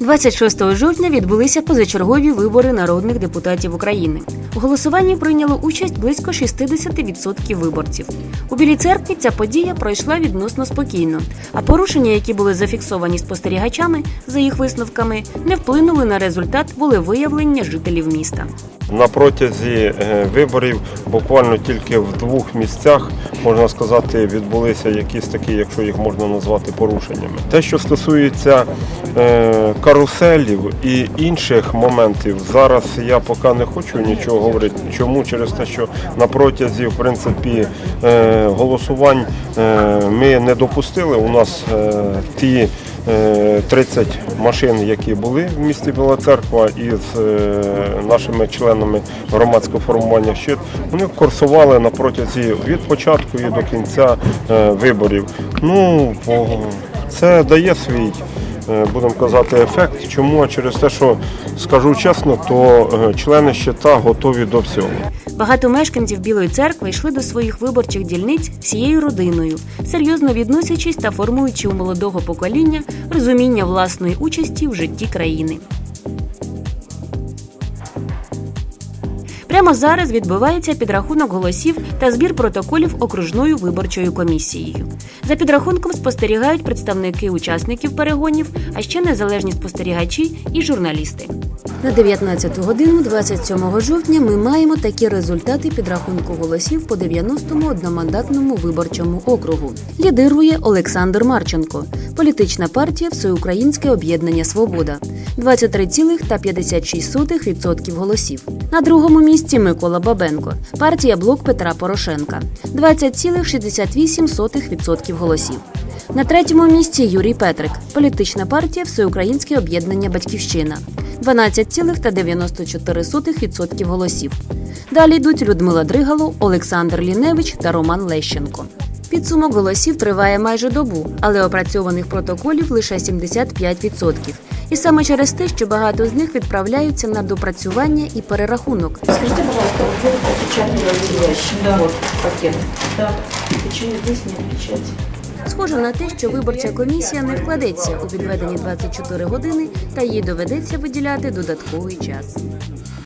26 жовтня відбулися позачергові вибори народних депутатів України. У голосуванні прийняло участь близько 60% виборців. У Білій церкві ця подія пройшла відносно спокійно, а порушення, які були зафіксовані спостерігачами, за їх висновками, не вплинули на результат волевиявлення жителів міста. На протязі е, виборів буквально тільки в двох місцях, можна сказати, відбулися якісь такі, якщо їх можна назвати порушеннями. Те, що стосується е, каруселів і інших моментів, зараз я поки не хочу нічого говорити. Чому? Через те, що на протязі в принципі, е, голосувань ми не допустили. У нас ті 30 машин, які були в місті Біла Церква із е, нашими членами громадського формування щит, вони курсували на протязі від початку і до кінця е, виборів. Ну, це дає свій, е, будемо казати, ефект. Чому? Через те, що скажу чесно, то е, члени щита готові до всього. Багато мешканців Білої церкви йшли до своїх виборчих дільниць всією родиною, серйозно відносячись та формуючи у молодого покоління розуміння власної участі в житті країни. Прямо зараз відбувається підрахунок голосів та збір протоколів окружною виборчою комісією. За підрахунком спостерігають представники учасників перегонів, а ще незалежні спостерігачі і журналісти. На 19 годину 27 жовтня ми маємо такі результати підрахунку голосів по 90-му одномандатному виборчому округу. Лідирує Олександр Марченко, політична партія Всеукраїнське об'єднання Свобода 23,56% голосів. На другому місці Микола Бабенко, партія Блок Петра Порошенка 20,68% голосів. На третьому місці Юрій Петрик, політична партія Всеукраїнське об'єднання Батьківщина 12,94% голосів. Далі йдуть Людмила Дригало, Олександр Ліневич та Роман Лещенко. Підсумок голосів триває майже добу, але опрацьованих протоколів лише 75%. І саме через те, що багато з них відправляються на допрацювання і перерахунок. Скажите, пожалуйста, вот вы опечатали ящик, да. пакет. Да. Почему здесь нет печати? Схоже на те, що виборча комісія не вкладеться у відведені 24 години та їй доведеться виділяти додатковий час.